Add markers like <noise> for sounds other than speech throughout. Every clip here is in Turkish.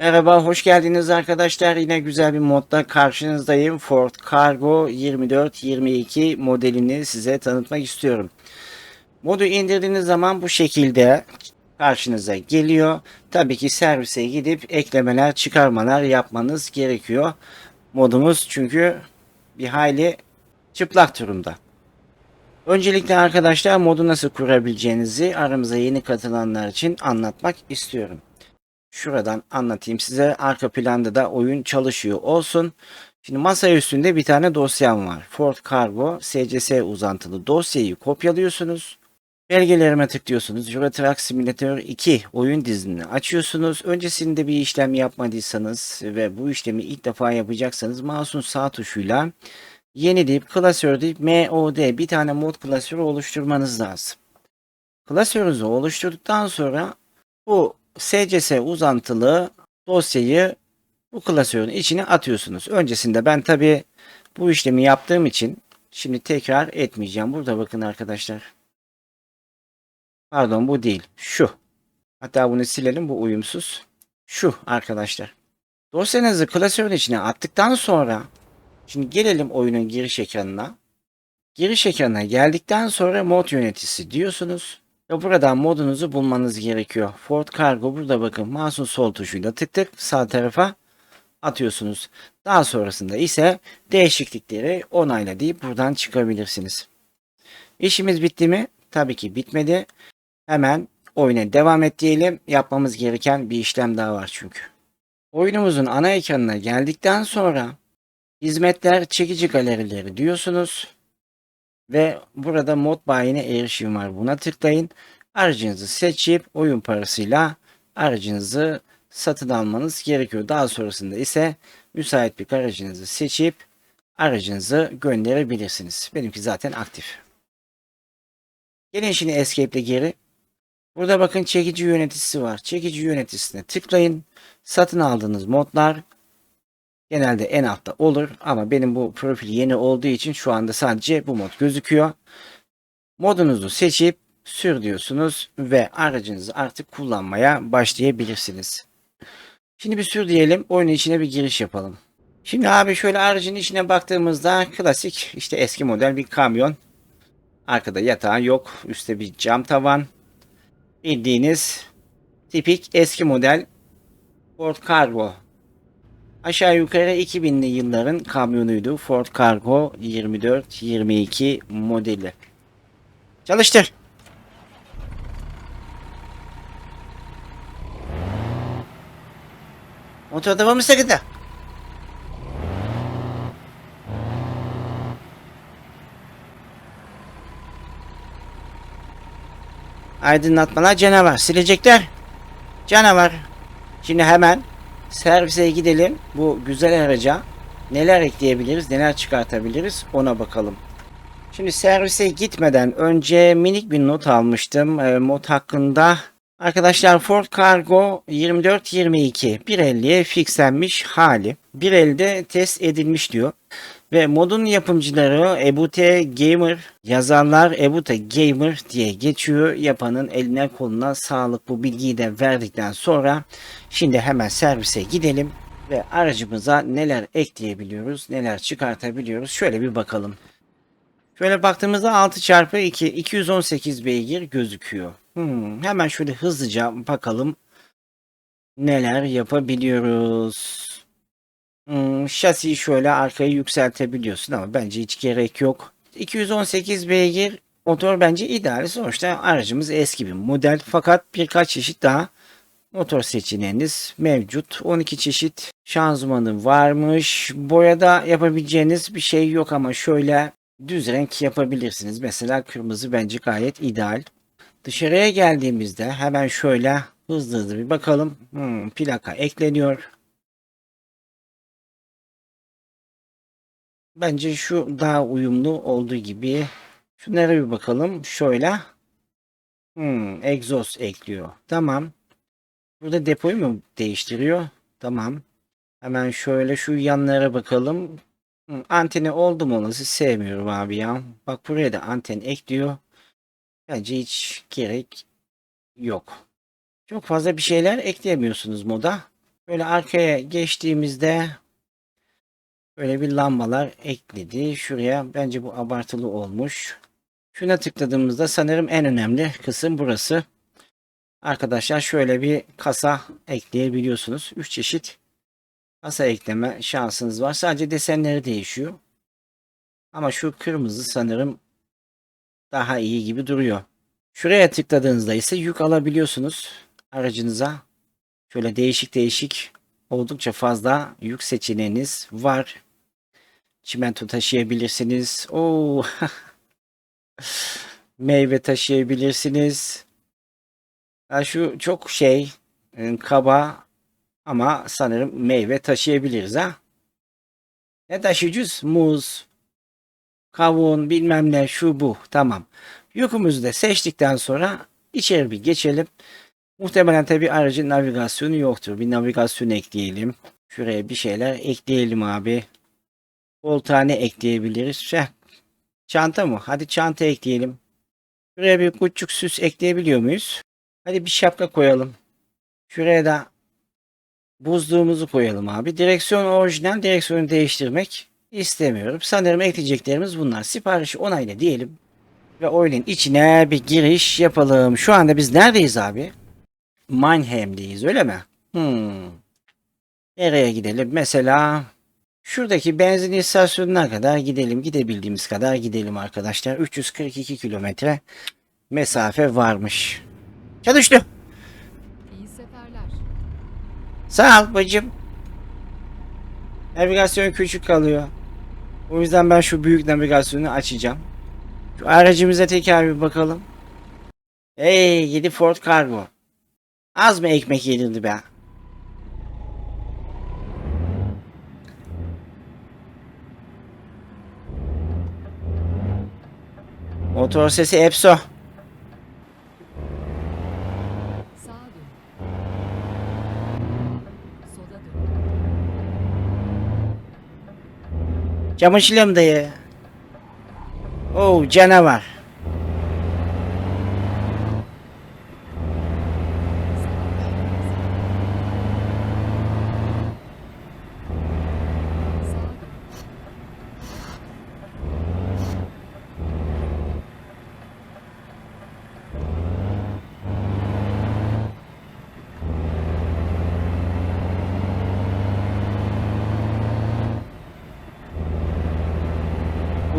Merhaba, hoş geldiniz arkadaşlar. Yine güzel bir modda karşınızdayım. Ford Cargo 2422 modelini size tanıtmak istiyorum. Modu indirdiğiniz zaman bu şekilde karşınıza geliyor. Tabii ki servise gidip eklemeler, çıkarmalar yapmanız gerekiyor. Modumuz çünkü bir hayli çıplak durumda. Öncelikle arkadaşlar modu nasıl kurabileceğinizi aramıza yeni katılanlar için anlatmak istiyorum. Şuradan anlatayım size. Arka planda da oyun çalışıyor olsun. Şimdi masa üstünde bir tane dosyam var. Ford Cargo SCS uzantılı dosyayı kopyalıyorsunuz. Belgelerime tıklıyorsunuz. Euro Truck Simulator 2 oyun dizini açıyorsunuz. Öncesinde bir işlem yapmadıysanız ve bu işlemi ilk defa yapacaksanız mouse'un sağ tuşuyla yeni deyip klasör deyip MOD bir tane mod klasörü oluşturmanız lazım. Klasörünüzü oluşturduktan sonra bu SCS uzantılı dosyayı bu klasörün içine atıyorsunuz. Öncesinde ben tabi bu işlemi yaptığım için şimdi tekrar etmeyeceğim. Burada bakın arkadaşlar. Pardon bu değil. Şu. Hatta bunu silelim bu uyumsuz. Şu arkadaşlar. Dosyanızı klasörün içine attıktan sonra şimdi gelelim oyunun giriş ekranına. Giriş ekranına geldikten sonra mod yöneticisi diyorsunuz. Ve buradan modunuzu bulmanız gerekiyor. Ford Cargo burada bakın mouse'un sol tuşuyla tık tık sağ tarafa atıyorsunuz. Daha sonrasında ise değişiklikleri onayla deyip buradan çıkabilirsiniz. İşimiz bitti mi? Tabii ki bitmedi. Hemen oyuna devam et diyelim. Yapmamız gereken bir işlem daha var çünkü. Oyunumuzun ana ekranına geldikten sonra hizmetler çekici galerileri diyorsunuz. Ve burada mod bayine erişim var. Buna tıklayın. Aracınızı seçip oyun parasıyla aracınızı satın almanız gerekiyor. Daha sonrasında ise müsait bir aracınızı seçip aracınızı gönderebilirsiniz. Benimki zaten aktif. Gelin şimdi Escape'le geri. Burada bakın çekici yöneticisi var. Çekici yöneticisine tıklayın. Satın aldığınız modlar genelde en altta olur ama benim bu profil yeni olduğu için şu anda sadece bu mod gözüküyor. Modunuzu seçip sür diyorsunuz ve aracınızı artık kullanmaya başlayabilirsiniz. Şimdi bir sür diyelim. Oyunun içine bir giriş yapalım. Şimdi abi şöyle aracın içine baktığımızda klasik işte eski model bir kamyon. Arkada yatağı yok. Üstte bir cam tavan. Bildiğiniz tipik eski model Ford Cargo Aşağı yukarı 2000'li yılların kamyonuydu. Ford Cargo 24-22 modeli. Çalıştır. Motorda var mı sıkıntı? Aydınlatmalar canavar. Silecekler. Canavar. Şimdi hemen servise gidelim. Bu güzel araca neler ekleyebiliriz, neler çıkartabiliriz ona bakalım. Şimdi servise gitmeden önce minik bir not almıştım. E, mod hakkında Arkadaşlar Ford Cargo 2422 1.50'ye fixlenmiş hali. 1.50'de test edilmiş diyor. Ve modun yapımcıları Ebute Gamer, yazarlar Ebute Gamer diye geçiyor. Yapanın eline koluna sağlık bu bilgiyi de verdikten sonra şimdi hemen servise gidelim ve aracımıza neler ekleyebiliyoruz, neler çıkartabiliyoruz şöyle bir bakalım. Şöyle baktığımızda 6 çarpı 2 218 beygir gözüküyor. Hmm, hemen şöyle hızlıca bakalım neler yapabiliyoruz. Hmm, şasiyi şöyle arkayı yükseltebiliyorsun ama bence hiç gerek yok. 218 beygir motor bence ideal. Sonuçta aracımız eski bir model fakat birkaç çeşit daha motor seçeneğiniz mevcut. 12 çeşit şanzımanı varmış. Boyada yapabileceğiniz bir şey yok ama şöyle düz renk yapabilirsiniz. Mesela kırmızı bence gayet ideal. Dışarıya geldiğimizde hemen şöyle hızlı hızlı bir bakalım. Hmm, plaka ekleniyor. Bence şu daha uyumlu olduğu gibi. Şunlara bir bakalım. Şöyle. Hmm, egzoz ekliyor. Tamam. Burada depoyu mu değiştiriyor? Tamam. Hemen şöyle şu yanlara bakalım. Hmm, anteni oldu mu olası sevmiyorum abi ya. Bak buraya da anten ekliyor. Bence hiç gerek yok. Çok fazla bir şeyler ekleyemiyorsunuz moda. Böyle arkaya geçtiğimizde böyle bir lambalar ekledi. Şuraya bence bu abartılı olmuş. Şuna tıkladığımızda sanırım en önemli kısım burası. Arkadaşlar şöyle bir kasa ekleyebiliyorsunuz. 3 çeşit kasa ekleme şansınız var. Sadece desenleri değişiyor. Ama şu kırmızı sanırım daha iyi gibi duruyor. Şuraya tıkladığınızda ise yük alabiliyorsunuz aracınıza. Şöyle değişik değişik oldukça fazla yük seçeneğiniz var. Çimento taşıyabilirsiniz. Oo. <laughs> Meyve taşıyabilirsiniz. Ya şu çok şey e, kaba ama sanırım meyve taşıyabiliriz ha. Ne taşıyacağız? Muz, kavun bilmem ne şu bu tamam. Yükümüzü de seçtikten sonra içeri bir geçelim. Muhtemelen tabi aracın navigasyonu yoktur. Bir navigasyon ekleyelim. Şuraya bir şeyler ekleyelim abi. Koltuğa ne ekleyebiliriz? Şeh. Çanta mı? Hadi çanta ekleyelim. Şuraya bir küçük süs ekleyebiliyor muyuz? Hadi bir şapka koyalım. Şuraya da buzluğumuzu koyalım abi. Direksiyon orijinal. Direksiyonu değiştirmek istemiyorum. Sanırım ekleyeceklerimiz bunlar. Siparişi onayla diyelim. Ve oyunun içine bir giriş yapalım. Şu anda biz neredeyiz abi? Mannheim'deyiz öyle mi? Hmm. Nereye gidelim? Mesela şuradaki benzin istasyonuna kadar gidelim. Gidebildiğimiz kadar gidelim arkadaşlar. 342 kilometre mesafe varmış. Çalıştı. İyi seferler. Sağ ol bacım. Navigasyon küçük kalıyor. O yüzden ben şu büyük navigasyonu açacağım. Şu aracımıza tekrar bir bakalım. Hey 7 Ford Cargo. Az mı ekmek yenildi be? Motor sesi Epso. Çamaşırım dayı. Oo canavar.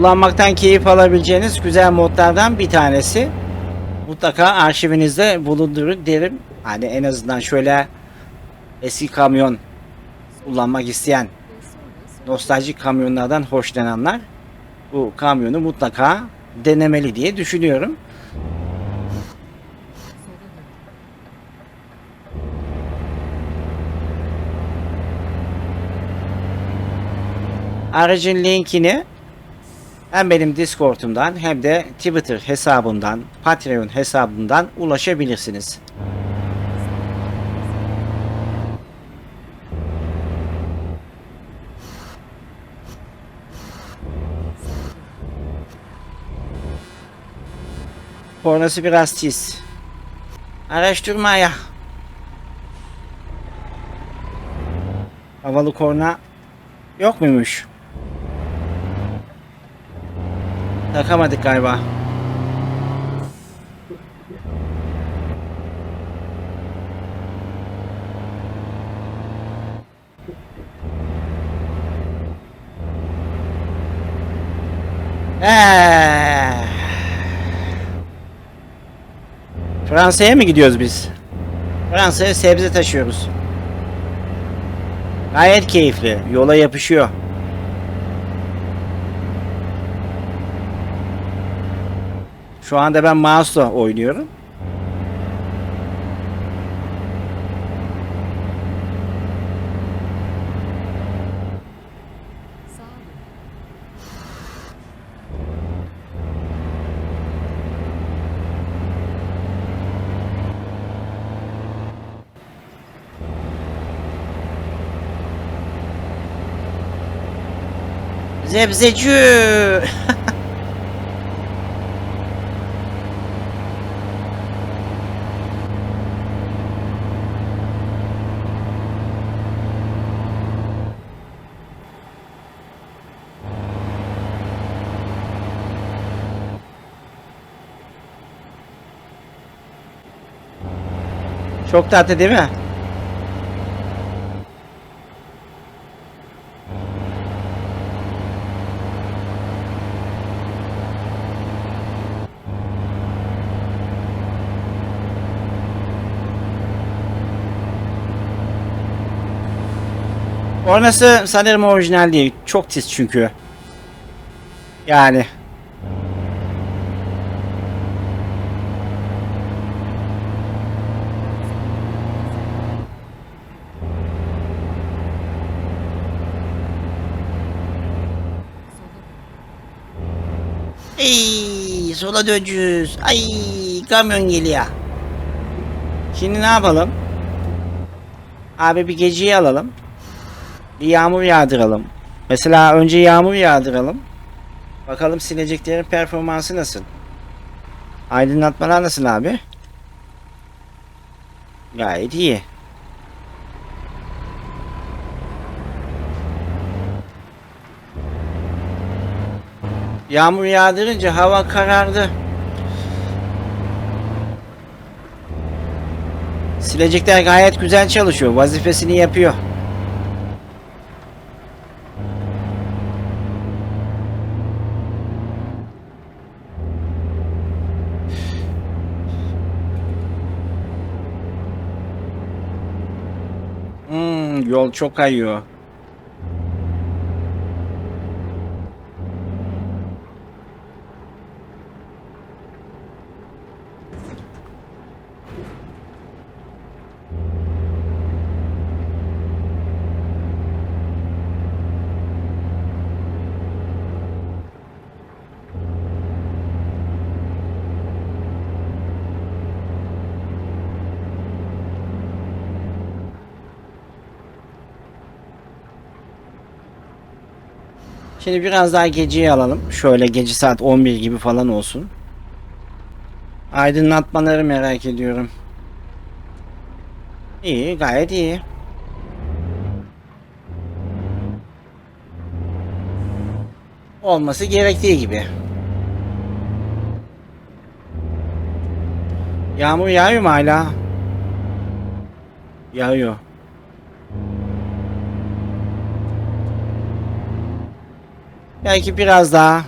Kullanmaktan keyif alabileceğiniz güzel modlardan bir tanesi. Mutlaka arşivinizde bulundurun derim. Hani en azından şöyle eski kamyon kullanmak isteyen nostaljik kamyonlardan hoşlananlar bu kamyonu mutlaka denemeli diye düşünüyorum. Aracın linkini hem benim Discord'umdan hem de Twitter hesabımdan, Patreon hesabımdan ulaşabilirsiniz. Kornası biraz tiz. Araştırmaya. Havalı korna yok muymuş? Takamadık galiba. Eee. Fransa'ya mı gidiyoruz biz? Fransa'ya sebze taşıyoruz. Gayet keyifli. Yola yapışıyor. Şu anda ben mouse'la oynuyorum. Sağa <laughs> Çok tatlı değil mi? Orası sanırım orijinal değil. Çok tiz çünkü. Yani. Sola döneceğiz. Ay, kamyon geliyor. Şimdi ne yapalım? Abi bir geceyi alalım. Bir yağmur yağdıralım. Mesela önce yağmur yağdıralım. Bakalım sileceklerin performansı nasıl? Aydınlatmalar nasıl abi? Gayet iyi. Yağmur yağdırınca hava karardı. Silecekler gayet güzel çalışıyor. Vazifesini yapıyor. Hmm, yol çok kayıyor. Şimdi biraz daha geceyi alalım. Şöyle gece saat 11 gibi falan olsun. Aydınlatmaları merak ediyorum. İyi, gayet iyi. Olması gerektiği gibi. Yağmur yağıyor mu hala? Yağıyor. Belki biraz daha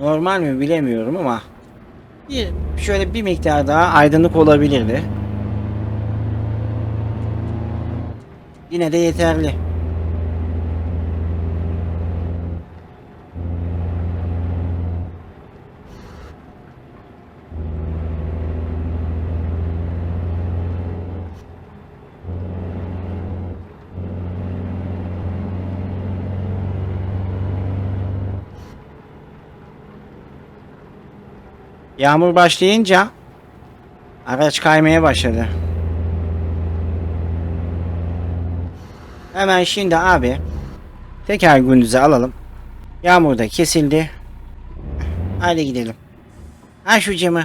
normal mi bilemiyorum ama bir şöyle bir miktar daha aydınlık olabilirdi. Yine de yeterli. Yağmur başlayınca araç kaymaya başladı. Hemen şimdi abi teker gündüze alalım. Yağmur da kesildi. Hadi gidelim. Ha şu camı.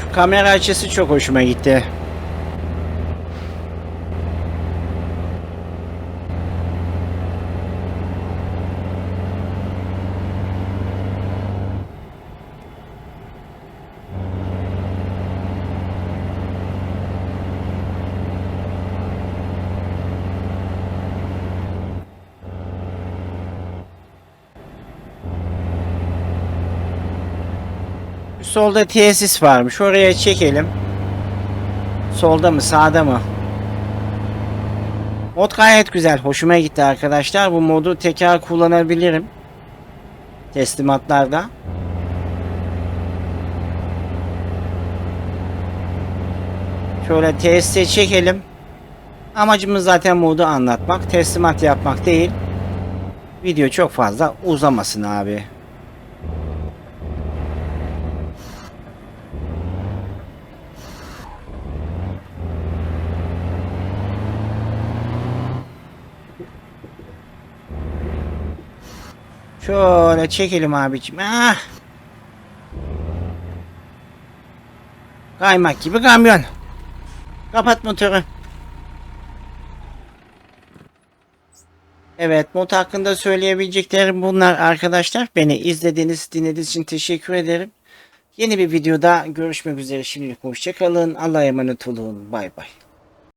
Şu kamera açısı çok hoşuma gitti. Solda tesis varmış. Oraya çekelim. Solda mı sağda mı? Mod gayet güzel. Hoşuma gitti arkadaşlar. Bu modu tekrar kullanabilirim. Teslimatlarda. Şöyle tesise çekelim. Amacımız zaten modu anlatmak. Teslimat yapmak değil. Video çok fazla uzamasın abi. Şöyle çekelim abicim. Ah. Kaymak gibi kamyon. Kapat motoru. Evet mod hakkında söyleyebileceklerim bunlar arkadaşlar. Beni izlediğiniz dinlediğiniz için teşekkür ederim. Yeni bir videoda görüşmek üzere. Şimdilik hoşçakalın. Allah'a emanet olun. Bay bay.